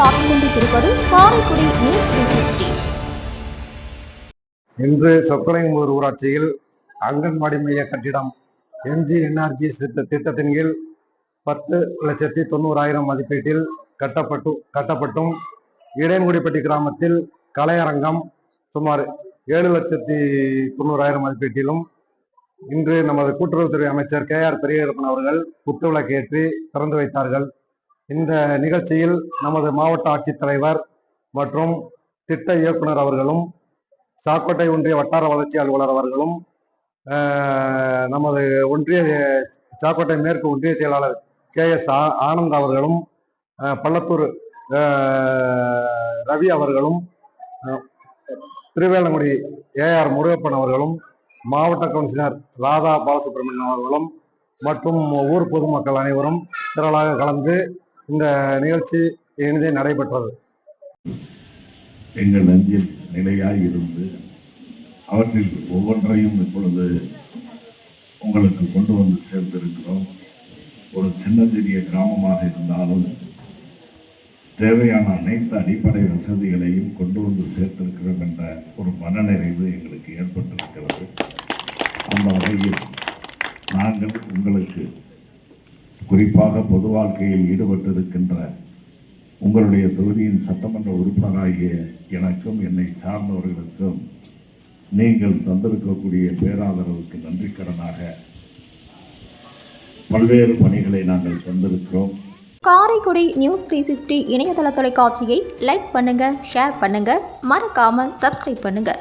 பார்த்துக் கொண்டிருப்பது காரைக்குடி நியூஸ் இன்று சொக்கலைங்கூர் ஊராட்சியில் அங்கன்வாடி மைய கட்டிடம் எம்ஜி என்ஆர்ஜி திட்டத்தின் கீழ் பத்து லட்சத்தி தொண்ணூறாயிரம் மதிப்பீட்டில் கட்டப்பட்டு கட்டப்பட்டும் இடையன்குடிப்பட்டி கிராமத்தில் கலையரங்கம் சுமார் ஏழு லட்சத்தி தொண்ணூறாயிரம் மதிப்பீட்டிலும் இன்று நமது கூட்டுறவுத்துறை அமைச்சர் கே ஆர் பெரியகருப்பன் அவர்கள் குத்துவிளக்கேற்றி திறந்து வைத்தார்கள். இந்த நிகழ்ச்சியில் நமது மாவட்ட ஆட்சித்தலைவர் மற்றும் திட்ட இயக்குனர் அவர்களும் சாக்கோட்டை ஒன்றிய வட்டார வளர்ச்சி அலுவலர் அவர்களும் நமது ஒன்றிய சாக்கோட்டை மேற்கு ஒன்றிய செயலாளர் கே எஸ் ஆனந்த் அவர்களும் பள்ளத்தூர் ரவி அவர்களும் திருவேலங்குடி ஏஆர் முருகப்பன் அவர்களும் மாவட்ட கவுன்சிலர் ராதா பாலசுப்ரமணியன் அவர்களும் மற்றும் ஊர் பொதுமக்கள் அனைவரும் திரளாக கலந்து இந்த நிகழ்ச்சி இனிதே நடைபெற்றது. எங்கள் நஞ்சில் நிலையாய் இருந்து அவற்றில் ஒவ்வொன்றையும் இப்பொழுது உங்களுக்கு கொண்டு வந்து சேர்ந்திருக்கிறோம் ஒரு சின்னஞ்சிறிய கிராமமாக இருந்தாலும் தேவையான அனைத்து அடிப்படை வசதிகளையும் கொண்டு வந்து சேர்த்திருக்கிறோம் என்ற ஒரு மனநிறைவு எங்களுக்கு ஏற்பட்டிருக்கிறது. அந்த வகையில் நாங்கள் உங்களுக்கு குறிப்பாக பொது வாழ்க்கையில் ஈடுபட்டிருக்கின்ற உங்களுடைய தொகுதியின் சட்டமன்ற உறுப்பினராகிய எனக்கும் என்னை சார்ந்தவர்களுக்கும் நீங்கள் தந்திருக்கக்கூடிய பேராதரவுக்கு நன்றிக்கடனாக பல்வேறு பணிகளை நாங்கள் தந்திருக்கிறோம். காரைக்குடி நியூஸ் த்ரீ சிக்ஸ்டி இணையதள தொலைக்காட்சியை லைக் பண்ணுங்க ஷேர் பண்ணுங்க மறக்காம சப்ஸ்கிரைப் பண்ணுங்க.